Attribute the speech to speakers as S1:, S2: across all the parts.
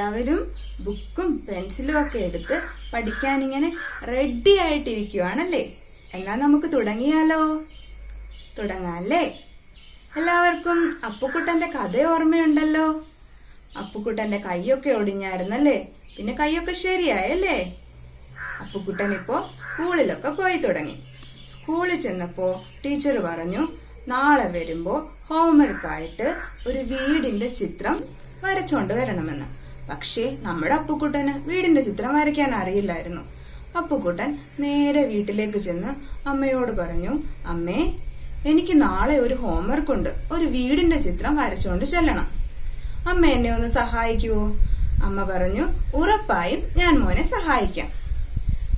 S1: എല്ലാവരും ബുക്കും പെൻസിലും ഒക്കെ എടുത്ത് പഠിക്കാൻ ഇങ്ങനെ റെഡി ആയിട്ടിരിക്കുവാണല്ലേ? എന്നാ നമുക്ക് തുടങ്ങിയാലോ? തുടങ്ങാല്ലേ? എല്ലാവർക്കും അപ്പുക്കുട്ടന്റെ കഥ ഓർമ്മയുണ്ടല്ലോ? അപ്പുക്കുട്ടന്റെ കൈയൊക്കെ ഒടിഞ്ഞായിരുന്നല്ലേ? പിന്നെ കൈയൊക്കെ ശരിയായല്ലേ? അപ്പുക്കുട്ടൻ ഇപ്പോ സ്കൂളിലൊക്കെ പോയി തുടങ്ങി. സ്കൂളിൽ ചെന്നപ്പോ ടീച്ചർ പറഞ്ഞു നാളെ വരുമ്പോ ഹോംവർക്ക് ആയിട്ട് ഒരു വീടിന്റെ ചിത്രം വരച്ചോണ്ട് വരണമെന്ന്. പക്ഷേ നമ്മുടെ അപ്പുക്കുട്ടന് വീടിന്റെ ചിത്രം വരയ്ക്കാൻ അറിയില്ലായിരുന്നു. അപ്പുക്കുട്ടൻ നേരെ വീട്ടിലേക്ക് ചെന്ന് അമ്മയോട് പറഞ്ഞു അമ്മേ എനിക്ക് നാളെ ഒരു ഹോംവർക്ക് ഉണ്ട്. ഒരു വീടിന്റെ ചിത്രം വരച്ചുകൊണ്ട് ചെല്ലണം. അമ്മ എന്നെ ഒന്ന് സഹായിക്കുവോ? അമ്മ പറഞ്ഞു ഉറപ്പായും ഞാൻ മോനെ സഹായിക്കാം.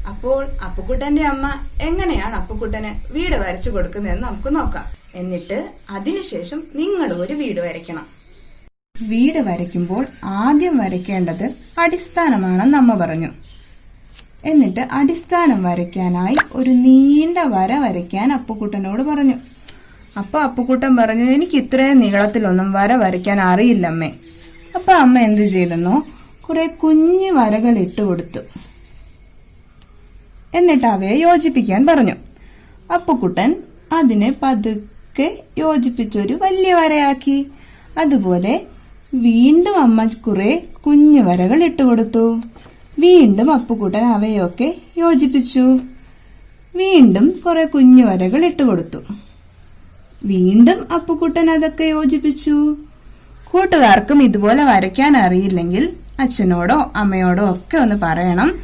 S1: അപ്പോൾ അപ്പുക്കുട്ടന്റെ അമ്മ എങ്ങനെയാണ് അപ്പുക്കുട്ടന് വീട് വരച്ചു കൊടുക്കുന്നതെന്ന് നമുക്ക് നോക്കാം. എന്നിട്ട് അതിനുശേഷം നിങ്ങൾ ഒരു വീട് വരയ്ക്കണം. വീട് വരയ്ക്കുമ്പോൾ ആദ്യം വരയ്ക്കേണ്ടത് അടിസ്ഥാനമാണെന്ന് അമ്മ പറഞ്ഞു. എന്നിട്ട് അടിസ്ഥാനം വരയ്ക്കാനായി ഒരു നീണ്ട വര വരയ്ക്കാൻ അപ്പുക്കുട്ടനോട് പറഞ്ഞു. അപ്പൊ അപ്പുക്കുട്ടൻ പറഞ്ഞു എനിക്ക് ഇത്രയും നീളത്തിലൊന്നും വര വരയ്ക്കാൻ അറിയില്ലമ്മേ അപ്പൊ അമ്മ എന്ത് ചെയ്തെന്നോ കുറെ കുഞ്ഞു വരകൾ ഇട്ട് കൊടുത്തു. എന്നിട്ട് അവയെ യോജിപ്പിക്കാൻ പറഞ്ഞു. അപ്പുക്കുട്ടൻ അതിനെ പതുക്കെ യോജിപ്പിച്ചൊരു വലിയ വരയാക്കി. അതുപോലെ വീണ്ടും അമ്മ കുറെ കുഞ്ഞു വരകൾ ഇട്ടുകൊടുത്തു വീണ്ടും അപ്പുക്കുട്ടൻ അവയൊക്കെ യോജിപ്പിച്ചു. വീണ്ടും കുറെ കുഞ്ഞു വരകൾ ഇട്ടുകൊടുത്തു വീണ്ടും അപ്പുക്കുട്ടൻ അതൊക്കെ യോജിപ്പിച്ചു. കൂട്ടുകാർക്കും ഇതുപോലെ വരയ്ക്കാൻ അറിയില്ലെങ്കിൽ അച്ഛനോടോ അമ്മയോടോ ഒക്കെ ഒന്ന് പറയണം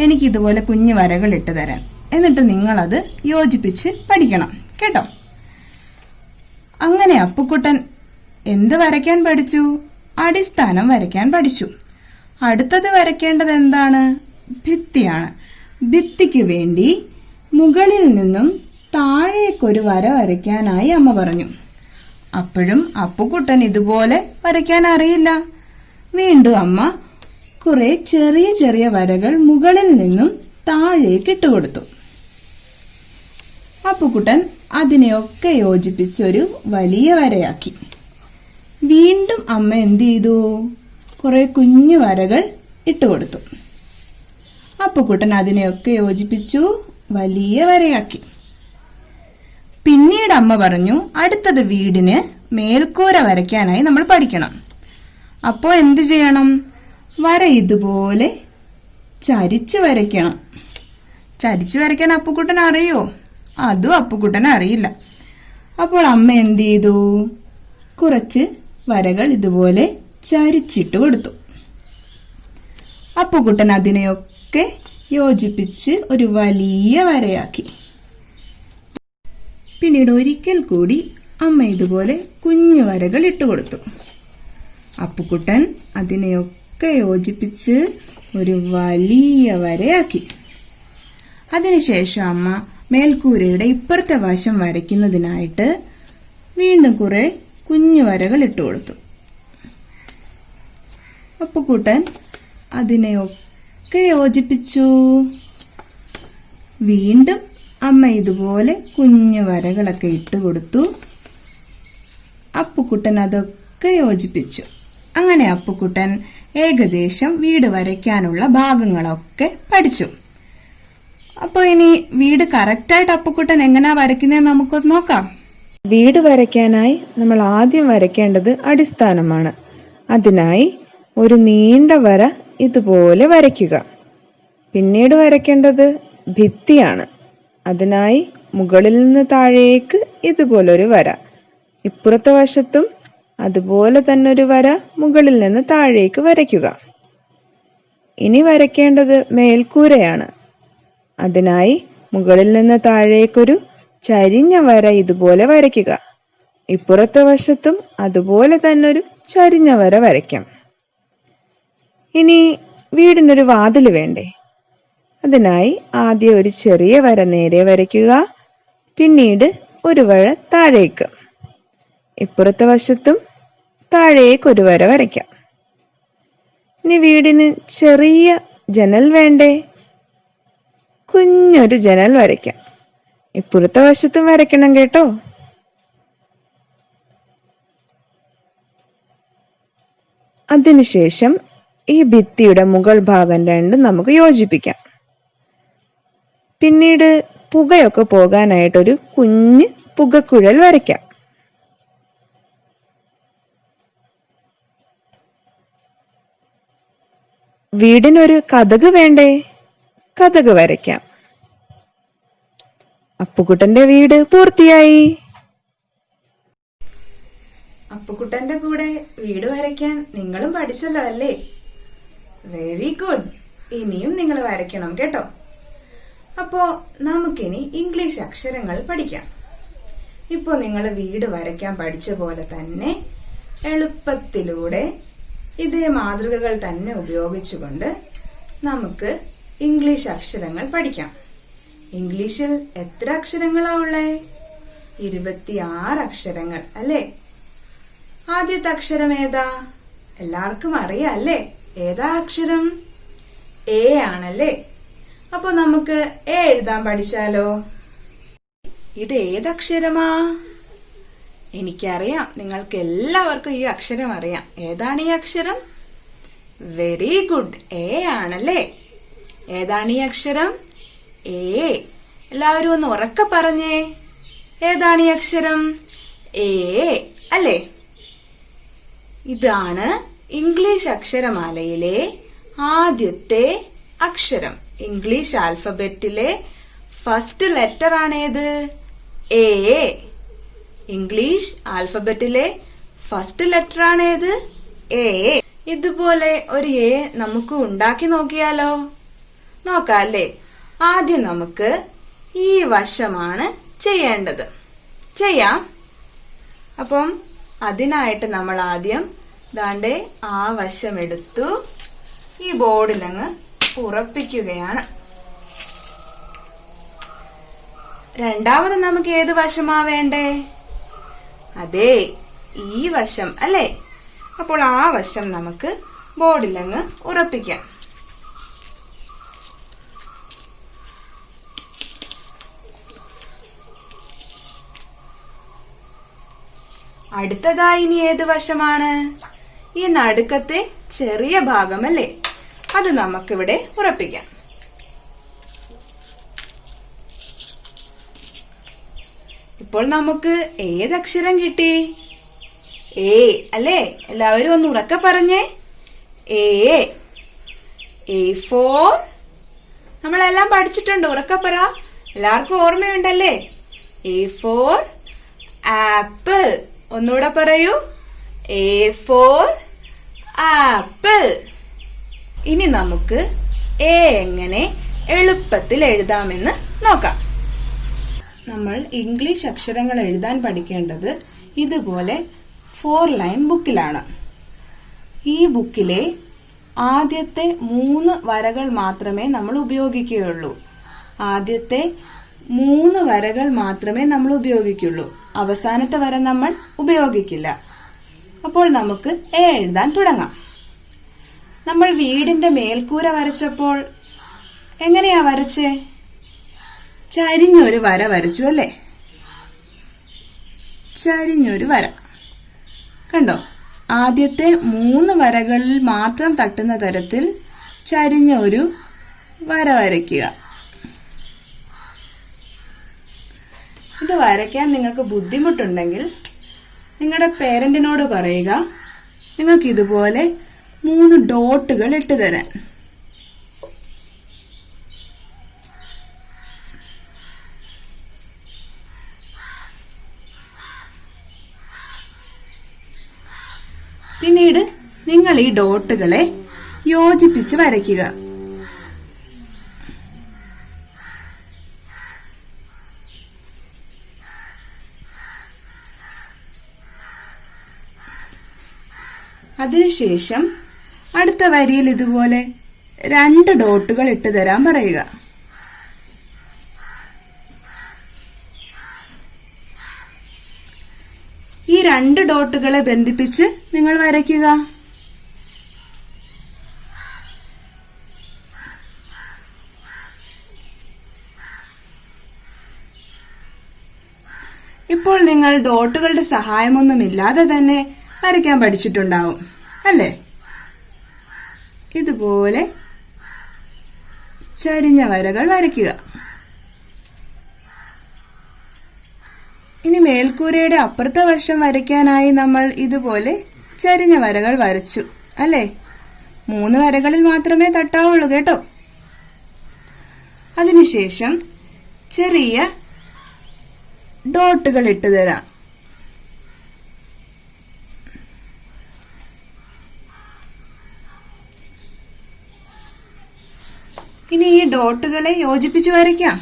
S1: എനിക്ക് ഇതുപോലെ കുഞ്ഞു വരകൾ ഇട്ട് തരാൻ. എന്നിട്ട് നിങ്ങളത് യോജിപ്പിച്ച് പഠിക്കണം. കേട്ടോ? അങ്ങനെ അപ്പുക്കുട്ടൻ എന്ത് വരയ്ക്കാൻ പഠിച്ചു? അടിസ്ഥാനം വരയ്ക്കാൻ പഠിച്ചു. അടുത്തത് വരയ്ക്കേണ്ടത് എന്താണ്? ഭിത്തിയാണ്. ഭിത്തിക്ക് വേണ്ടി മുകളിൽ നിന്നും താഴേക്കൊരു വര വരയ്ക്കാനായി അമ്മ പറഞ്ഞു. അപ്പോഴും അപ്പുക്കുട്ടൻ ഇതുപോലെ വരയ്ക്കാൻ അറിയില്ല. വീണ്ടും അമ്മ കുറെ ചെറിയ ചെറിയ വരകൾ മുകളിൽ നിന്നും താഴേക്ക് ഇട്ടുകൊടുത്തു അപ്പുക്കുട്ടൻ അതിനെയൊക്കെ യോജിപ്പിച്ചൊരു വലിയ വരയാക്കി. വീണ്ടും അമ്മ എന്ത് ചെയ്തു? കുറെ കുഞ്ഞു വരകൾ ഇട്ടുകൊടുത്തു അപ്പുക്കുട്ടൻ അതിനെയൊക്കെ യോജിപ്പിച്ചു വലിയ വരയാക്കി. പിന്നീട് അമ്മ പറഞ്ഞു അടുത്തത് വീടിന് മേൽക്കൂര വരയ്ക്കാനായി നമ്മൾ പഠിക്കണം. അപ്പോൾ എന്ത് ചെയ്യണം? വര ഇതുപോലെ ചരിച്ച് വരയ്ക്കണം. ചരിച്ച് വരയ്ക്കാൻ അപ്പുക്കുട്ടൻ അറിയോ? അതും അപ്പുക്കുട്ടൻ അറിയില്ല. അപ്പോൾ അമ്മ എന്ത് ചെയ്തു? കുറച്ച് വരകൾ ഇതുപോലെ ചരിച്ചിട്ട് കൊടുത്തു. അപ്പുകുട്ടൻ അതിനെയൊക്കെ യോജിപ്പിച്ച് ഒരു വലിയ വരയാക്കി. പിന്നീട് ഒരിക്കൽ കൂടി അമ്മ ഇതുപോലെ കുഞ്ഞു വരകൾ ഇട്ടുകൊടുത്തു അപ്പുക്കുട്ടൻ അതിനെയൊക്കെ യോജിപ്പിച്ച് ഒരു വലിയ വരയാക്കി. അതിനുശേഷം അമ്മ മേൽക്കൂരയുടെ ഇപ്പുറത്തെ വശം വരയ്ക്കുന്നതിനായിട്ട് വീണ്ടും കുറെ കുഞ്ഞു വരകൾ ഇട്ട് ഇട്ടുകൊടുത്തു അപ്പുക്കുട്ടൻ അതിനെയൊക്കെ യോജിപ്പിച്ചു. വീണ്ടും അമ്മ ഇതുപോലെ കുഞ്ഞു വരകളൊക്കെ ഇട്ട് കൊടുത്തു. അപ്പുക്കുട്ടൻ അതൊക്കെ യോജിപ്പിച്ചു. അങ്ങനെ അപ്പുക്കുട്ടൻ ഏകദേശം വീട് വരയ്ക്കാനുള്ള ഭാഗങ്ങളൊക്കെ പഠിച്ചു. അപ്പോൾ ഇനി വീട് കറക്റ്റായിട്ട് അപ്പുക്കുട്ടൻ എങ്ങനെയാ വരയ്ക്കുന്നതെന്ന് നമുക്കൊന്ന് നോക്കാം.
S2: വീട് വരയ്ക്കാനായി നമ്മൾ ആദ്യം വരയ്ക്കേണ്ടത് അടിസ്ഥാനമാണ്. അതിനായി ഒരു നീണ്ട വര ഇതുപോലെ വരയ്ക്കുക. പിന്നീട് വരയ്ക്കേണ്ടത് ഭിത്തിയാണ്. അതിനായി മുകളിൽ നിന്ന് താഴേക്ക് ഇതുപോലൊരു വര. ഇപ്പുറത്തെ വശത്തും അതുപോലെ തന്നെ ഒരു വര മുകളിൽ നിന്ന് താഴേക്ക് വരയ്ക്കുക. ഇനി വരയ്ക്കേണ്ടത് മേൽക്കൂരയാണ്. അതിനായി മുകളിൽ നിന്ന് താഴേക്കൊരു ചരിഞ്ഞ വര ഇതുപോലെ വരയ്ക്കുക. ഇപ്പുറത്തെ വശത്തും അതുപോലെ തന്നെ ഒരു ചരിഞ്ഞ വര വരയ്ക്കാം. ഇനി വീടിനൊരു വാതിൽ വേണ്ടേ? അതിനായി ആദ്യം ഒരു ചെറിയ വര നേരെ വരയ്ക്കുക. പിന്നീട് ഒരു വഴ താഴേക്ക്. ഇപ്പുറത്തെ വശത്തും താഴേക്ക് ഒരു വര വരയ്ക്കാം. ഇനി വീടിന് ചെറിയ ജനൽ വേണ്ടേ? കുഞ്ഞൊരു ജനൽ വരയ്ക്കാം. ഇപ്പുറത്തെ വശത്തും വരയ്ക്കണം കേട്ടോ. അതിനുശേഷം ഈ ഭിത്തിയുടെ മുകൾ ഭാഗം രണ്ടും നമുക്ക് യോജിപ്പിക്കാം. പിന്നീട് പുകയൊക്കെ പോകാനായിട്ടൊരു കുഞ്ഞ് പുകക്കുഴൽ വരയ്ക്കാം. വീടിനൊരു കഥക് വേണ്ടേ? കഥക് വരയ്ക്കാം. അപ്പുകുട്ടന്റെ വീട് പൂർത്തിയായി.
S1: അപ്പുക്കുട്ടന്റെ കൂടെ വീട് വരയ്ക്കാൻ നിങ്ങളും പഠിച്ചല്ലോ അല്ലേ? വെരി ഗുഡ് ഇനിയും നിങ്ങൾ വരയ്ക്കണം കേട്ടോ. അപ്പോ നമുക്കിനി ഇംഗ്ലീഷ് അക്ഷരങ്ങൾ പഠിക്കാം. ഇപ്പോ നിങ്ങൾ വീട് വരയ്ക്കാൻ പഠിച്ച പോലെ തന്നെ എളുപ്പത്തിലൂടെ ഇതേ മാതൃകകൾ തന്നെ ഉപയോഗിച്ചുകൊണ്ട് നമുക്ക് ഇംഗ്ലീഷ് അക്ഷരങ്ങൾ പഠിക്കാം. ഇംഗ്ലീഷിൽ എത്ര അക്ഷരങ്ങളാ ഉള്ളേ? ഇരുപത്തിയാറ് അക്ഷരങ്ങൾ അല്ലേ? ആദ്യത്തെ അക്ഷരം ഏതാ? എല്ലാവർക്കും അറിയാം അല്ലേ? ഏതാ അക്ഷരം? എ ആണല്ലേ? അപ്പൊ നമുക്ക് എ എഴുതാൻ പഠിച്ചാലോ? ഇത് ഏതക്ഷരമാ? എനിക്കറിയാം നിങ്ങൾക്ക് എല്ലാവർക്കും ഈ അക്ഷരം അറിയാം. ഏതാണ് ഈ അക്ഷരം? വെരി ഗുഡ് എ ആണല്ലേ? ഏതാണ് ഈ അക്ഷരം? എ എല്ലാവരും ഒന്ന് ഉറക്കെ പറഞ്ഞേ. ഏതാണ് ഈ അക്ഷരം? ഏ അല്ലേ? ഇതാണ് ഇംഗ്ലീഷ് അക്ഷരമാലയിലെ ആദ്യത്തെ അക്ഷരം. ഇംഗ്ലീഷ് ആൽഫബറ്റിലെ ഫസ്റ്റ് ലെറ്റർ ആണേത്? എ ഇംഗ്ലീഷ് ആൽഫബറ്റിലെ ഫസ്റ്റ് ലെറ്റർ ആണേത്? എ ഇതുപോലെ ഒരു എ നമുക്ക് ഉണ്ടാക്കി നോക്കിയാലോ? നോക്കാം അല്ലേ ആദ്യം നമുക്ക് ഈ വശമാണ് ചെയ്യേണ്ടത്. ചെയ്യാം. അപ്പം അതിനായിട്ട് നമ്മൾ ആദ്യം ദാണ്ടെ ആ വശം എടുത്തു. ഈ ബോർഡിൽ അങ്ങ് ഉറപ്പിക്കുകയാണ്. രണ്ടാമത് നമുക്ക് ഏത് വശമാ വേണ്ടേ? അതെ ഈ വശം അല്ലേ? അപ്പോൾ ആ വശം നമുക്ക് ബോർഡിൽ അങ്ങ് ഉറപ്പിക്കാം. അടുത്തതായി ഇനി ഏത് വശമാണ്? ഈ നടുക്കത്തെ ചെറിയ ഭാഗമല്ലേ? അത് നമുക്കിവിടെ ഉറപ്പിക്കാം. ഇപ്പോൾ നമുക്ക് ഏത് അക്ഷരം കിട്ടി? ഏ അല്ലേ? എല്ലാവരും ഒന്ന് ഉറക്കെ പറഞ്ഞേ. ഏ എ ഫോർ. നമ്മളെല്ലാം പഠിച്ചിട്ടുണ്ട് ഉറക്കെ പറ. എല്ലാവർക്കും ഓർമ്മയുണ്ടല്ലേ? A for apple. ഒന്നുകൂടെ പറയൂ. എ ഫോർ ആപ്പിൾ ഇനി നമുക്ക് എ എങ്ങനെ എളുപ്പത്തിൽ എഴുതാമെന്ന് നോക്കാം. നമ്മൾ ഇംഗ്ലീഷ് അക്ഷരങ്ങൾ എഴുതാൻ പഠിക്കേണ്ടത് ഇതുപോലെ ഫോർ ലൈൻ ബുക്കിലാണ് ഈ ബുക്കിലെ ആദ്യത്തെ മൂന്ന് വരകൾ മാത്രമേ നമ്മൾ ഉപയോഗിക്കുകയുള്ളൂ. ആദ്യത്തെ മൂന്ന് വരകൾ മാത്രമേ നമ്മൾ ഉപയോഗിക്കുള്ളൂ. അവസാനത്തെ വര നമ്മൾ ഉപയോഗിക്കില്ല. അപ്പോൾ നമുക്ക് എ എഴുതാൻ തുടങ്ങാം. നമ്മൾ വീടിന്റെ മേൽക്കൂര വരച്ചപ്പോൾ എങ്ങനെയാ വരച്ചേ? ചരിഞ്ഞൊരു വര വരച്ചു അല്ലേ? ചരിഞ്ഞൊരു വര. കണ്ടോ? ആദ്യത്തെ മൂന്ന് വരകളിൽ മാത്രം തട്ടുന്ന തരത്തിൽ ചരിഞ്ഞ ഒരു വര വരയ്ക്കുക. ഇത് വരയ്ക്കാൻ നിങ്ങൾക്ക് ബുദ്ധിമുട്ടുണ്ടെങ്കിൽ നിങ്ങളുടെ പേരന്റിനോട് പറയുക. നിങ്ങൾക്ക് ഇതുപോലെ മൂന്ന് ഡോട്ടുകൾ ഇട്ട് തരാൻ. പിന്നീട് നിങ്ങൾ ഈ ഡോട്ടുകളെ യോജിപ്പിച്ച് വരയ്ക്കുക. അതിനുശേഷം അടുത്ത വരിയിൽ ഇതുപോലെ രണ്ട് ഡോട്ടുകൾ ഇട്ട് തരാൻ പറയുക. ഈ രണ്ട് ഡോട്ടുകളെ ബന്ധിപ്പിച്ച് നിങ്ങൾ വരയ്ക്കുക. ഇപ്പോൾ നിങ്ങൾ ഡോട്ടുകളുടെ സഹായമൊന്നുമില്ലാതെ തന്നെ വരയ്ക്കാൻ പഠിച്ചിട്ടുണ്ടാവും. അല്ലേ? ഇതുപോലെ ചരിഞ്ഞ വരകൾ വരയ്ക്കുക. ഇനി മേൽക്കൂരയുടെ അപ്പുറത്തെ വശം വരയ്ക്കാനായി നമ്മൾ ഇതുപോലെ ചരിഞ്ഞ വരകൾ വരച്ചു. അല്ലേ? മൂന്ന് വരകളിൽ മാത്രമേ തട്ടാവുള്ളൂ കേട്ടോ. അതിനുശേഷം ചെറിയ ഡോട്ടുകൾ ഇട്ട് തരാം. ഇനി ഈ ഡോട്ടുകളെ യോജിപ്പിച്ച് വരയ്ക്കാം.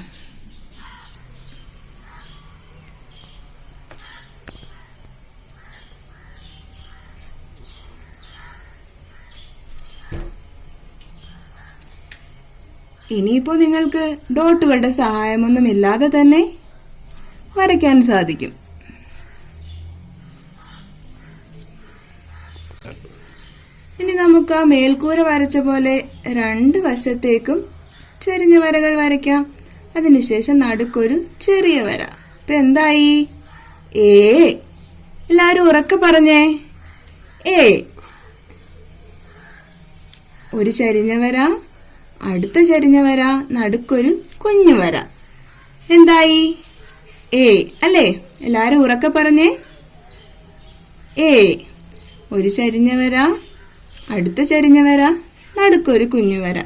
S1: ഇനിയിപ്പോ നിങ്ങൾക്ക് ഡോട്ടുകളുടെ സഹായമൊന്നും ഇല്ലാതെ തന്നെ വരയ്ക്കാൻ സാധിക്കും. ഇനി നമുക്ക് ആ മേൽക്കൂര വരച്ച പോലെ രണ്ട് വശത്തേക്കും ചെരിഞ്ഞ വരകൾ വരയ്ക്കാം. അതിനുശേഷം നടുക്കൊരു ചെറിയ വര. ഇപ്പൊ എന്തായി? ഏ എല്ലാരും ഉറക്കെ പറഞ്ഞേ. ഏ ഒരു ചരിഞ്ഞ വര അടുത്ത ചരിഞ്ഞ വര നടുക്കൊരു കുഞ്ഞു വര. എന്തായി? ഏ അല്ലേ? എല്ലാരും ഉറക്കെ പറഞ്ഞേ. ഏ ഒരു ചരിഞ്ഞ വര അടുത്ത ചരിഞ്ഞ വര നടുക്കൊരു കുഞ്ഞു വര.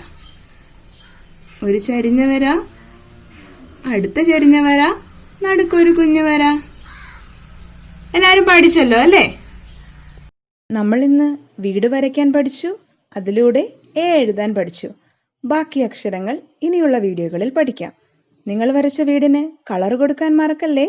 S1: ഒരു ചരിഞ്ഞ വര അടുത്ത ചരിഞ്ഞ വര നടുക്കൊരു കുഞ്ഞു വര. എല്ലാരും പഠിച്ചല്ലോ അല്ലേ?
S2: നമ്മൾ ഇന്ന് വീട് വരയ്ക്കാൻ പഠിച്ചു അതിലൂടെ എ എഴുതാൻ പഠിച്ചു. ബാക്കി അക്ഷരങ്ങൾ ഇനിയുള്ള വീഡിയോകളിൽ പഠിക്കാം. നിങ്ങൾ വരച്ച വീടിന് കളർ കൊടുക്കാൻ മറക്കല്ലേ?